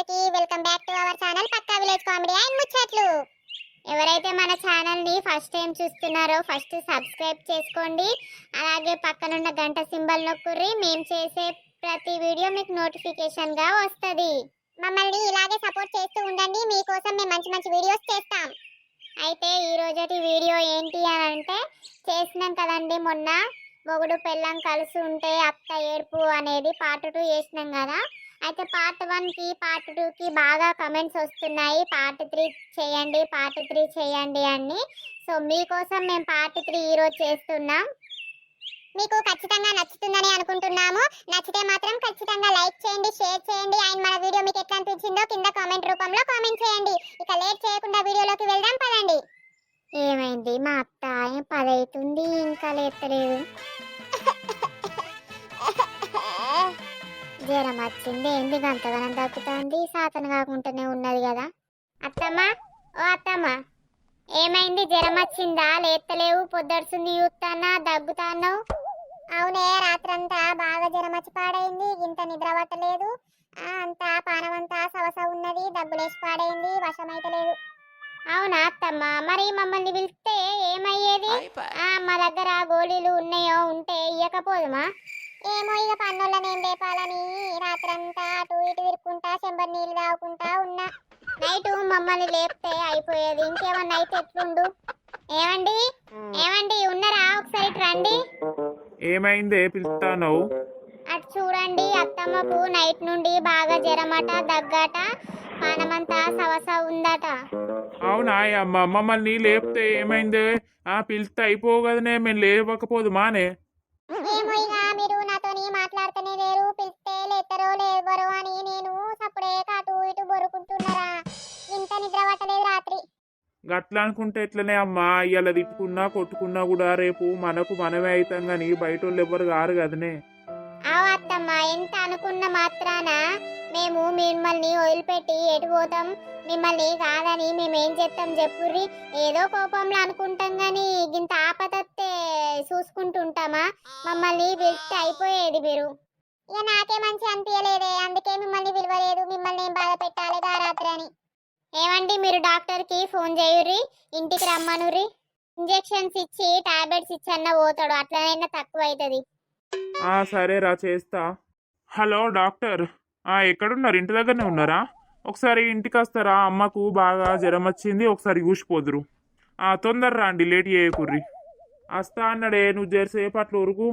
అందరికీ welcome back to our channel Pakka village comedy and Muchatlu. ఎవరైతే మన ఛానల్ని ఫస్ట్ టైం చూస్తున్నారో ఫస్ట్ సబ్స్క్రైబ్ చేసుకోండి. అలాగే పక్కనున్న గంట సింబల్ నొక్కుర్రి. మేము చేసే ప్రతి వీడియో మీకు నోటిఫికేషన్గా వస్తుంది. మమ్మల్ని ఇలాగే సపోర్ట్ చేస్తూ ఉండండి. మీకోసం మేము మంచి మంచి వీడియోస్ చేస్తాం. అయితే ఈ రోజటి వీడియో ఏంటి అని అంటే చేసినాం కదండి మొన్న. మొగుడు పెళ్ళం కలిసి ఉంటే అత్త ఏడుపు అనేది పార్ట్ టూ చేసినాం కదా. అయితే పార్ట్ వన్కి పార్ట్ టూకి బాగా కమెంట్స్ వస్తున్నాయి. పార్ట్ త్రీ చేయండి పార్ట్ త్రీ చేయండి అని సో మీకోసం మేము పార్ట్ త్రీ ఈరోజు చేస్తున్నాం. మీకు ఖచ్చితంగా నచ్చుతుందని అనుకుంటున్నాము. నచ్చితే మాత్రం ఖచ్చితంగా లైక్ చేయండి షేర్ చేయండి. అండ్ మన వీడియో మీకు ఎట్లా అనిపించిందో కింద కామెంట్ రూపంలో కామెంట్ చేయండి. ఇక లేట్ చేయకుండా వీడియోలోకి వెళ్దాం పదండి. ఏమైంది? మా అత్త పదవుతుంది ఇంకా లేస్తలేదు జ్వరం వచ్చింది ఏంది గంతగనం తగ్గుతుంది? సాతన కాకుండానే ఉన్నది కదా. అత్తమ్మ ఓ అత్తమ్మ. ఏమైంది? జ్వరం వచ్చిందా? లేత్తలేవు? పొద్దడుస్తుంది చూస్తానా దగ్గుతాన్నావు? అవునే రాత్రంతా బాగా జ్వరం వచ్చి పాడైంది. ఇంత నిద్ర పట్టలేదు. అంతా పానమంతా సవస ఉన్నది. దగ్గులేసి పాడైంది. వశమైతలేదు. అవునా అత్తమ్మ? మరి మమ్మల్ని పిలిస్తే ఏమయ్యేది? ఆ, మా దగ్గర గోళీలు ఉన్నాయో ఉంటే ఇయ్యకపోదుమా? ఏమో ఇక పన్నులను ఏం లేపాలని. రాత్రంతా అటు ఇటు తిరుక్కుంటా చెంబర్ నీళ్ళు తాగుకుంటా ఉన్నా. నైట్ మమ్మల్ని లేపితే అయిపోయేది. ఇంకేమన్నా అయితే ఎట్లుండు? ఏమండి? ఏమండి ఉన్నారా? ఒకసారి రండి. ఏమైందే? పిలుస్తాను అటు చూడండి అత్తమ్మకు నైట్ నుండి బాగా జ్వరమట దగ్గట. పానమంతా సవస ఉందట. అవునా? అమ్మ మమ్మల్ని లేపితే ఏమైందే? ఆ పిలిస్తే అయిపోవు కదనే మేము లేవకపోదు మానే ఏమో ఇక లేతరో లేవరో అని నేను సప్పుడే అటు ఇటు బొరుకుంటున్నారా? ఇంత నిద్ర పట్టలేదు రాత్రి. గట్లా అనుకుంటే ఎట్లనే అమ్మా ఇవాళ తిట్టుకున్నా కొట్టుకున్నా కూడా రేపు మనకు మనమే అవుతాం కానీ బయట వాళ్ళు ఎవ్వరు కారు కదనే. అత్తమ్మ ఎంత అనుకున్న మాత్రాన మేము మిమ్మల్ని వదిలిపెట్టి ఎటు పోతాం? మిమ్మల్ని కాదని మేమేం చేస్తాం చెప్పుర్రి? ఏదో కోపంలో అనుకుంటాం కానీ ఇంత ఆపదత్తే చూసుకుంటుంటామా? మమ్మల్ని పిలిస్తే అయిపోయేది మీరు. ఇక నాకే మంచి అనిపించలేదే అందుకే మిమ్మల్ని పిలవలేదు. మిమ్మల్ని ఏం బాధ పెట్టాలి? రాత్రి అని. ఏమండి మీరు డాక్టర్కి ఫోన్ చేయుర్రి? ఇంటికి రమ్మనుర్రి? ఇంజెక్షన్స్ ఇచ్చి టాబ్లెట్స్ ఇచ్చి అన్న పోతాడు. అట్లనైనా తక్కువ అవుతుంది ఆ సరేరా చేస్తా. Hello doctor. ఆ ఎక్కడున్నారు? ఇంటి దగ్గరనే ఉన్నారా? ఒకసారి ఇంటికి వస్తారా? అమ్మకు బాగా జ్వరం వచ్చింది. ఒకసారి చూసిపోదురు ఆ తొందర రండి లేట్ చేయకుర్రి. వస్తా అన్నాడే నువ్వు జరసేపు అట్లా ఉరుకు.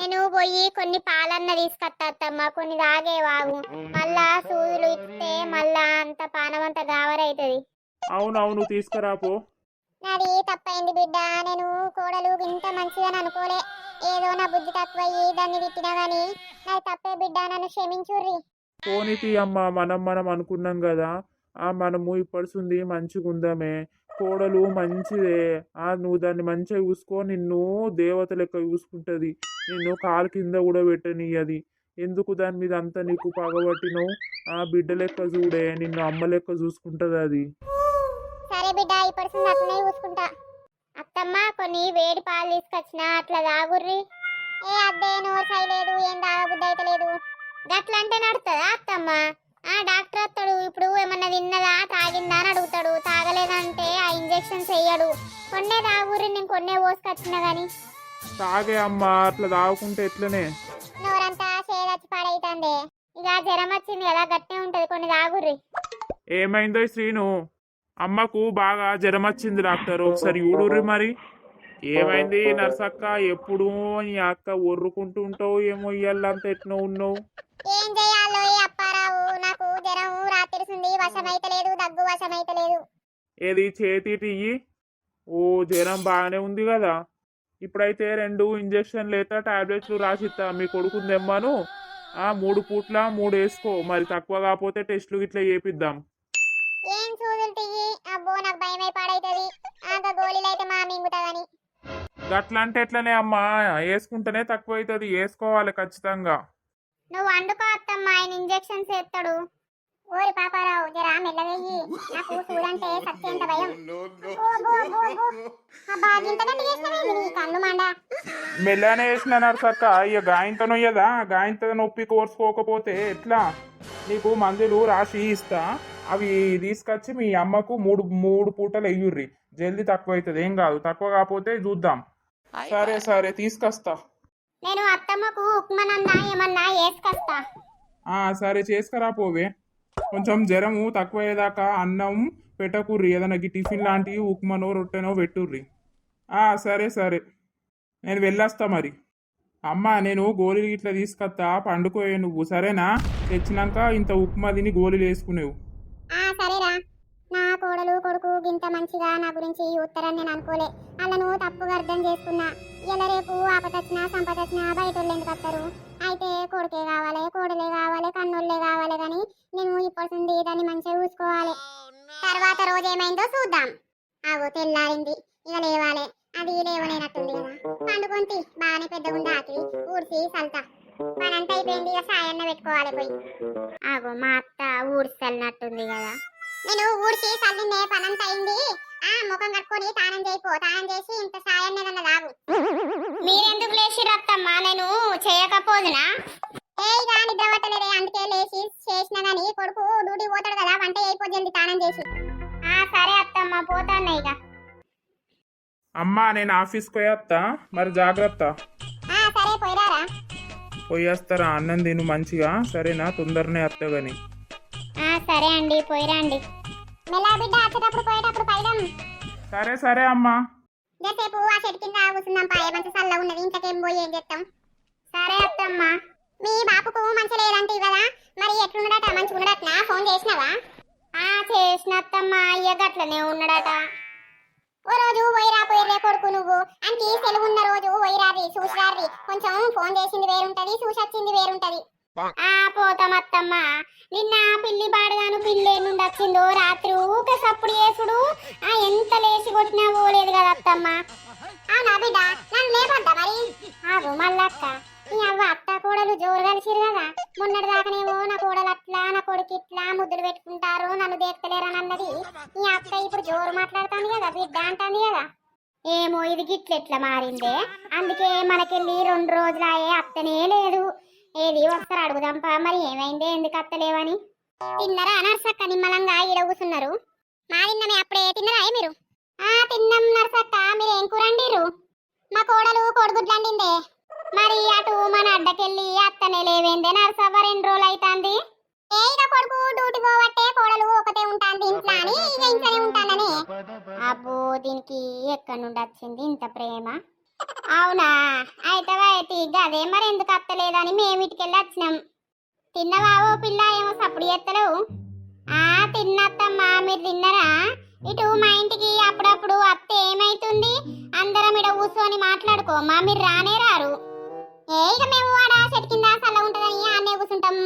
నేను పోయి కొన్ని పాలన్న తీసుకొత్తమ్మా కొన్ని తాగే వాగు. మళ్ళా సూదులు ఇస్తే మళ్ళా అంత పానం అంత గావరైతుంది అవునవును తీసుకురాపో నాది తప్పైంది బిడ్డ. నేను కోడలు ఇంత మంచిదని అనుకోలే. ఏదో నా బుద్ధి తక్కువయ్యి దాన్ని తిట్టినా గాని నాది తప్పే బిడ్డ. నన్ను క్షమించుర్రి. పోనీ అమ్మ మనం మనం అనుకున్నాం కదా. ఆ మనము ఇప్పడుసుంది మంచిగా ఉందామే కోడలు మంచిదే. ఆ నువ్వు దాన్ని మంచిగా చూసుకో. నిన్ను దేవత లెక్క చూసుకుంటుంది. నిన్ను కాలు కింద కూడా పెట్టని అది ఎందుకు దాని మీద అంత నీకు పగబట్టినవు? ఆ బిడ్డ లెక్క చూడే. నిన్ను అమ్మ లెక్క చూసుకుంటుంది అది. సరే బిడ్డ ఇప్పుడు అట్లనే చూసుకుంటా. అత్తమ్మ కొన్ని వేడి పాలు తీసుకొచ్చిన. అట్లా తాగుర్రి. ఏ అద్దే నోరు సైలేదు. ఏం తాగబుద్ధి అయితే లేదు గట్లంటే నడుతుందా అత్తమ్మ? ఆ డాక్టర్ వస్తాడు. ఇప్పుడు ఏమన్నా తిన్నదా? తాగిందా అని అడుగుతాడు. తాగలేదంటే ఆ ఇంజెక్షన్స్ వేయడు కొన్నే తాగుర్రి నేను కొన్నే పోసుకొచ్చిన గాని. తాగే అమ్మ అట్లా తాగుకుంటే ఎట్లనే? నోరంతా చేదచ్చి పాడైతుంది. ఇక జ్వరం వచ్చింది కదా గట్టే ఉంటది. కొన్ని తాగుర్రి. ఏమైందో శ్రీను? అమ్మకు బాగా జ్వరం వచ్చింది డాక్టర్. ఒకసారి ఊడుర్రి మరి. ఏమైంది నర్సక్క? ఎప్పుడు నీ అక్క ఒర్రుకుంటూ ఉంటావు ఏమో ఇయ్యాలంత ఎట్నో ఉన్నావు. ఏం చేయాలో ఈ నాకు జ్వరం రాత్రిసింది వశమైతలేదు దగ్గు వశమైతలేదు ఏది? చేతి ఇయ్యి ఓ జ్వరం బాగానే ఉంది కదా. ఇప్పుడైతే రెండు ఇంజక్షన్లు అయితే టాబ్లెట్స్ రాసిస్తా మీ కొడుకుని తెమ్మాను ఆ మూడు పూట్ల మూడు వేసుకో. మరి తక్కువ కాకపోతే టెస్ట్లు ఇట్లా చేపిద్దాం. ఏం సూదులు తియ్యి అబ్బో నాకు భయమై పాడైతది. ఆగ గోళీలు అయితే మా మింగుతావని గట్లా అంటే ఎట్లనే అమ్మా? వేసుకుంటేనే తక్కువ అవుతుంది వేసుకోవాలి ఖచ్చితంగా. నువ్వు వండుకో అత్తమ్మ. ఆయన ఇంజెక్షన్స్ వేస్తాడు ఓరి పాపారావు జరా మెల్లగయ్యి నాకు చూడంటే సత్యంత భయం. అబ్బో, చేసినవేంది నీ కన్ను మండ. మెల్లనే వేసిన నర్సక్క ఇక గాయంతో నొయ్యదా? గాయంతో నొప్పి కోర్చుకోకపోతే ఎట్లా? నీకు మందులు రాసి ఇస్తా. అవి తీసుకొచ్చి మీ అమ్మకు మూడు మూడు పూటలు వెయ్యుర్రి జల్దీ తక్కువ అవుతుంది ఏం కాదు తక్కువ కాకపోతే చూద్దాం. సరే సరే తీసుకొస్తా. నేను అత్తమ్మకు ఉప్మనన్నా ఏమన్నా వేసుకొస్తా ఆ సరే చేసుకురా పోవే. కొంచెం జ్వరము తక్కువయ్యేదాకా అన్నం పెట్టకుర్రి. ఏదైనా టిఫిన్ లాంటివి ఉప్మానో రొట్టెనో పెట్టుర్రి. ఆ సరే సరే. నేను వెళ్ళొస్తా మరి. అమ్మ నేను గోళీలు ఇట్లా తీసుకొస్తా పండుకోయే నువ్వు సరేనా? తెచ్చినాక ఇంత ఉప్మా తిని గోళీలు వేసుకునేవు. ఆ సరేరా. నా కోడలు కొడుకు గింత మంచిగా నా గురించి ఉత్తరం నేను అనుకోలే. వాళ్ళను తప్పుగా అర్థం చేసుకున్నా. ఇలా రేపు ఆపతచ్చినా సంపదచ్చినా బయట వాళ్ళు ఎందుకు వస్తారు అయితే కొడుకే కావాలి కోడలే కావాలి కన్నుళ్ళే కావాలి కానీ నేను ఇప్పటి దాన్ని మంచిగా చూసుకోవాలి. తర్వాత రోజు ఏమైందో చూద్దాం. ఆగో తెల్లారింది ఇక లేవాలి. అది లేవలేనట్టుంది కదా. పండుకుంటి బాగానే పెద్దగా ఉంది ఆకిలి ఊడ్చి సల్తా. పనంతా అయిపోయింది ఇక సాయన్న పెట్టుకోవాలి పోయి. ఆగో మా అత్త ఊడ్చల్నట్టుంది కదా. నేను ఊడ్చి చల్లిందే పనంతా అయింది. ఆ ముఖం కట్టుకొని తానం చేయిపో తానం చేసి ఇంత సాయం ఏదన్నా తాగు మీరెందుకు లేచి రత్తమ్మా నేను చేయకపోదునా? ఏ ఇక నిద్ర పట్టలేదే అందుకే లేచి చేసిన గాని కొడుకు డ్యూటీ పోతాడు కదా వంట అయిపోతుంది తానం చేసి. ఆ సరే అత్తమ్మ పోతాను ఇక. అమ్మా నేను ఆఫీస్కి పోయేస్తా మరి జాగ్రత్త. ఆ సరే పోయిరారా పోయేస్తారా అన్నం తిను మంచిగా. సరేనా? తొందరనే వస్తా గాని ఆ సరే అండి పోయిరండి మెల్లా బిడ్డ వచ్చేటప్పుడు పోయేటప్పుడు పైలం సరే సరే అమ్మా. రేపు ఆ చెట్టు కింద కూర్చుందాం పాయ మంచి చల్ల ఉన్నది ఇంతకేం పోయి ఏం చేస్తాం? సరే అత్తమ్మ. మీ బాపుకు మంచి లేదంటే కదా మరి ఎట్లున్నాడట? మంచిగా ఉన్నాడటనా? ఫోన్ చేసినావా? ఆ చేసిన అత్తమ్మ అయ్య గట్లనే ఉన్నాడట. ఓ రోజు పోయిరా పోయిరే కొడుకు నువ్వు. అంటే సెలవు ఉన్న రోజు పోయిరారి చూసిరారి కొంచెం ఫోన్ చేసింది వేరుంటది చూసొచ్చింది వేరుంటది. ఆ పోతమత్తమ్మ. నిన్న పిల్లి బాడదాను పిల్లి నుండి వచ్చిందో రాత్రి ఊకే సప్పుడు చేసుడు. ఆ ఎంత లేచి కొట్టినా పోలేదు కదా అత్తమ్మ. అవునా బిడ్డ? నన్ను లేపద్దా మరి? ఆగు మల్లక్క నీ అవ్వ అత్త కోడలు జోరు కలిసిరు కదా. మొన్నటి దాకానేమో నా కోడలు అట్లా నా కొడుకు ఇట్లా ముద్దులు పెట్టుకుంటారు నన్ను దేక్తలేరని అన్నది. నీ అత్త ఇప్పుడు జోరు మాట్లాడుతాను కదా బిడ్డ అంటాను కదా. ఏమో ఇది గిట్లెట్లా మారిందే. అందుకే మనకెళ్ళి రెండు రోజులాయే అత్తనే లేదు. ఏది? ఒకసారి అడుగుదాంపా. మరి ఏమైంది? ఎందుకు అత్తలేవని? తిన్నరా నర్సక్క? నిమ్మలంగా ఈడ కూసున్నారు. మా తిన్నమే అప్పుడే. తిన్నరా ఏ మీరు? ఆ తిన్నాం నర్సక్క. మీరు ఏం కూరండిరు మా కోడలు కొడుగుడ్లండిందే. మరి అటు మన అడ్డకెళ్ళి అత్తనే లేవేందే నర్సవ్వ? రెండు రోజులు అవుతాంది ఏ ఇక కొడుకు డ్యూటీ పోవట్టే కోడలు ఒకటే ఉంటాంది ఇంట్లో అని ఇక ఇంట్లోనే ఉంటానని అబ్బో దీనికి ఎక్కడి నుండి వచ్చింది ఇంత ప్రేమ? అవునా? అయితే అయితే గదే మరి ఎందుకు అత్తలేదని మేము ఇటుకెళ్ళి వచ్చినాం తిన్నవావో పిల్ల? ఏమో సప్పుడు చేస్తలేవు ఆ తిన్నత్తమ్మా మీరు తిన్నరా? ఇటు మా ఇంటికి అప్పుడప్పుడు అత్త ఏమైతుంది? అందరం ఇడ కూర్చొని మాట్లాడుకోమా? మీరు రానే రారు. ఏ ఇక మేము ఆడ చెట్టు కింద చల్ల ఉంటుందని ఆనే కూర్చుంటాం.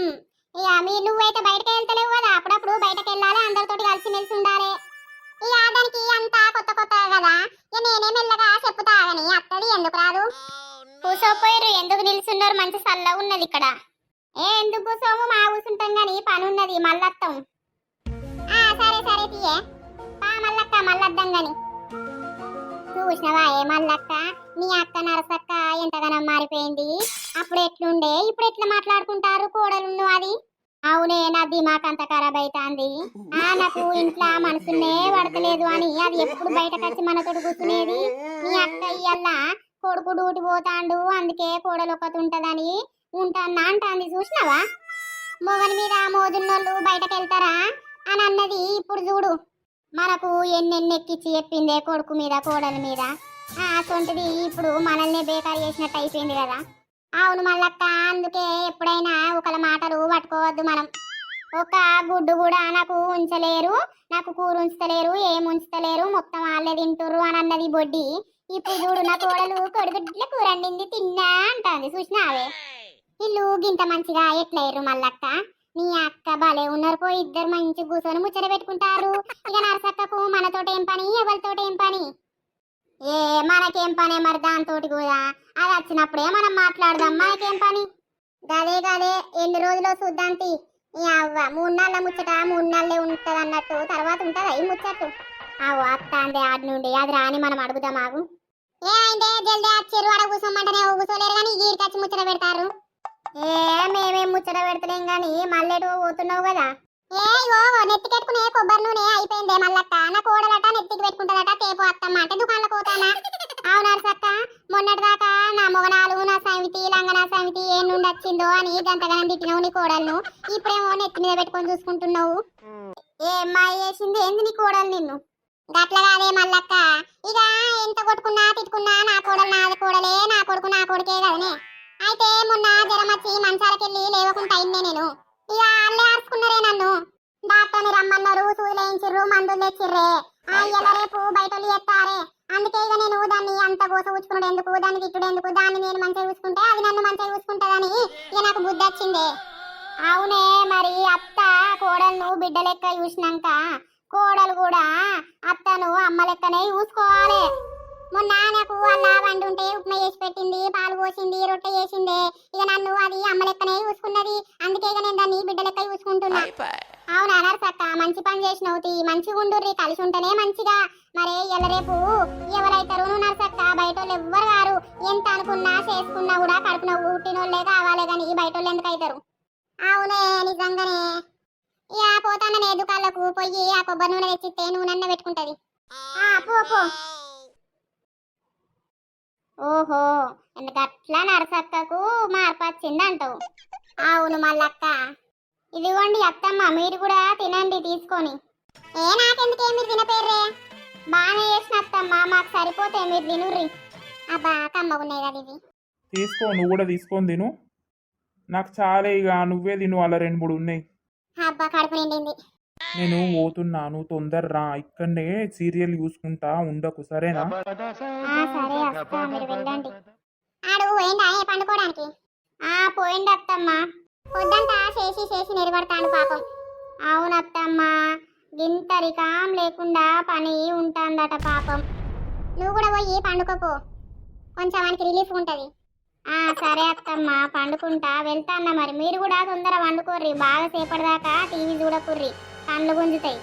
ఇక మీ నువ్వైతే బయటకు వెళ్తలేవు కదా? అప్పుడప్పుడు బయటకు వెళ్ళాలి అందరితోటి కలిసి మెలిసి ఉండాలి. ఇక దానికి అంతా కొత్త కొత్త కదా? ఇక నేనే మెల్లగా చెప్పుతా కానీ అత్తది ఎందుకు రాదు? కూసోపోయారు ఎందుకు నిల్చున్నారు? మంచి సల్ల ఉన్నది ఇక్కడ. ఏ ఎందుకు కూసోము? మా కూసుంటాం గాని పని ఉన్నది. మల్లత్తం ఆ సరే సరే తీయే. పా మల్లక్క మల్లద్దాం గాని. చూసినవా ఏ మల్లక్క నీ అక్క నరసక్క ఎంతగానో మారిపోయింది. అప్పుడు ఎట్లుండే? ఇప్పుడు ఎట్లా మాట్లాడుకుంటారు? కోడలు అది. అవునే నా దిమాక్ అంత ఖరాబ్ అవుతాంది ఆ నాకు ఇంట్లో మనసునే పడతలేదు అని. అది ఎప్పుడు బయటకు వచ్చి మనతో కూర్చునేది? నీ అక్క ఇయ్యల్ల కొడుకు డూటి పోతాండు అందుకే కోడలు ఒకటి ఉంటదని ఉంటానా అంటాంది. చూసినావా? మొగని మీద మోజున్నోళ్ళు బయటకు వెళ్తారా అని అన్నది ఇప్పుడు చూడు. మనకు ఎన్నెన్నెక్కిచ్చి చెప్పిందే కొడుకు మీద కోడల మీద. అటువంటిది ఇప్పుడు మనల్ని బేకారు చేసినట్టు అయిపోయింది కదా. అవును మల్లక్క అందుకే ఎప్పుడైనా ఒకళ్ళ మాటలు పట్టుకోవద్దు మనం. ఒక గుడ్డు కూడా నాకు ఉంచలేరు నాకు కూర ఉంచలేరు ఏం ఉంచలేరు మొత్తం వాళ్ళే తింటుర్రు అని అన్నది బొడ్డి. ఇప్పుడు చూడు నా కోడలు కొడుగుడ్ల కూర తిన్నా అంటాంది. చూసినావే? ఇల్లు గింత మంచిగా ఎట్లయ్యారు మళ్ళక్క నీ అక్క భలే ఉన్నారు పోయి ఇద్దరు మంచి కూర్చొని ముచ్చట పెట్టుకుంటారు. ఇక నరసక్కకు మనతోటి ఏం పని ఎవరితోటి ఏం పని? ఏ మనకేం పని మరి దాంతోటి కూడా? అది వచ్చినప్పుడే మనం మాట్లాడదాం మనకేం పని? గదే గదే. ఎన్ని రోజులు చూద్దాంతి ఈ అవ్వ మూడు నాళ్ళ ముచ్చట మూడు నాళ్ళే ఉంటుంది అన్నట్టు తర్వాత ఉంటదా ఈ ముచ్చట్టు అవ్వ అత్త అందే ఆడి నుండి. అది రాని మనం అడుగుదాం ఆగు. ఏమైందే? జల్దీ వచ్చారు ఆడ కూర్చోమంటేనే కూర్చోలేరు కానీ గీడికి వచ్చి ముచ్చట పెడతారు. ఏ మేమేం ముచ్చట పెడతలేం గాని మళ్ళీ పోతున్నావు కదా? ఏ ఇగో నెత్తికెట్టుకునే కొబ్బరి నూనె అయిపోయిందే మల్లక్క. నా కోడలట నెత్తికి పెట్టుకుంటదట తేపు అత్తమ్మ. అంటే దుకాణంలో పోతానా? అవునాడు సక్క మొన్నటి దాకా నా మొగనాలు నా సమితి లంగనా సమితి ఏం నుండి వచ్చిందో అని గంతగనం తిట్టినావు నీ కోడలను. ఇప్పుడేమో నెత్తి మీద పెట్టుకొని చూసుకుంటున్నావు. ఏ అమ్మాయి చేసింది? ఏంది నీ కోడలు నిన్ను? గట్ల కాదే మల్లక్క. ఇక ఎంత కొట్టుకున్నా తిట్టుకున్నా నా కోడలు నా కోడలే నా కొడుకు నా కొడుకే కదనే. అయితే మొన్న జ్వరం వచ్చి మంచాలకెళ్ళి లేవకుండా అయిందే నేను. ఇక వాళ్ళే ఆర్చుకున్నారే నన్ను. డాక్టర్ని రమ్మన్నారు సూదులేయించిర్రు మందులు తెచ్చిర్రే. ఆ ఇయ్యాల రేపు బయట ఎత్తారే. అందుకే ఇక నేను దాన్ని అంత గోస ఊచుకున్నాడు ఎందుకు దాన్ని తిట్టుడు ఎందుకు దాన్ని నేను మంచిగా చూసుకుంటే అది నన్ను మంచిగా చూసుకుంటుందని ఇక నాకు బుద్ధి వచ్చిందే అవునే మరి అత్త కోడలను బిడ్డ లెక్క చూసినాక కోడలు కూడా అత్తను అమ్మ లెక్కనే చూసుకోవాలి. మొన్న నాకు అలా వండి ఉంటే ఉప్మా చేసి పెట్టింది పాలు పోసింది రొట్టె చేసింది. ఇక నన్ను అది అమ్మ లెక్కనే చూసుకున్నది. అందుకే ఇక నేను దాన్ని బిడ్డ లెక్క చూసుకుంటున్నా. అవునా నరసక్క? మంచి పని చేసినవు తీ. మంచిగా ఉండుర్రి కలిసి ఉంటేనే మంచిగా. మరే ఇయ్యాల రేపు ఎవరైతారు నువ్వు నరసక్క? బయట వాళ్ళు ఎవ్వరు గారు ఎంత అనుకున్నా చేసుకున్నా కూడా కడుపున ఊటినోళ్ళే కావాలి కానీ బయట వాళ్ళు ఎందుకు అవుతారు అవునే నిజంగానే. ఇక పోతాననే దుకాళ్ళకు పోయి ఆ కొబ్బరి నూనె తెచ్చిస్తే నూనె పెట్టుకుంటది. ఆ పో పో. ఓహో ఎందుకట్లా నరసక్కకు మార్పు వచ్చింది అవును మళ్ళక్క ఇదిగోండి అత్తమ్మ మీరు కూడా తినండి తీసుకొని. ఏ నాకెందుకే మీరు తినపేర్రే బాగానే చేసిన అత్తమ్మ మాకు సరిపోతే మీరు తినుర్రి. అబ్బా కమ్మగున్నాయి కదా ఇది తీసుకో నువ్వు కూడా తీసుకొని తిను. నాకు చాలా ఇక నువ్వే తిను అలా రెండు మూడు ఉన్నాయి. అబ్బా కడుపు నిండింది. నేను పోతున్నా నువ్వు తొందర రా ఇక్కడనే సీరియల్ చూసుకుంటా ఉండకు సరేనా? ఆ సరే వస్తా మీరు వెళ్ళండి. ఆడు పోయిండా? ఏ పండుకోవడానికి? ఆ పోయిండు అత్తమ్మ. పొద్దంతా చేసి చేసి నిలబడతాను పాపం. గింత రికాం లేకుండా పని ఉంటుందట పాపం. నువ్వు కూడా పోయి పండుకోపో. కొంచెం మనకి రిలీఫ్ ఉంటుంది. సరే అత్తమ్మ పండుకుంటా. వెళ్తాన్న మరి. మీరు కూడా తొందర వండుకోర్రి బాగా సేపటిదాకా టీవీ చూడకుర్రి. కళ్ళు గుంజుతాయి.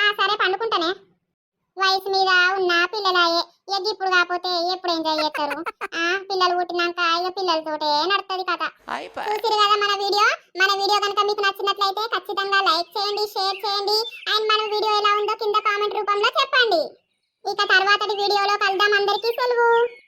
ఆ సరే పండుకుంటానే. వయసు మీద ఉన్న పిల్లలాయే. ఇక ఇప్పుడు కాకపోతే ఎప్పుడు ఎంజాయ్ చేస్తారు? ఆ పిల్లలు పుట్టినాక ఇక పిల్లలతోటే నడుతుంది కథ. చూసిరు కదా మన వీడియో? మన వీడియో కనుక మీకు నచ్చినట్లయితే ఖచ్చితంగా లైక్ చేయండి షేర్ చేయండి. అండ్ మన వీడియో ఎలా ఉందో కింద కామెంట్ రూపంలో చెప్పండి. ఇక తర్వాతటి వీడియోలో కలుద్దాం అందరికీ. సెలవు.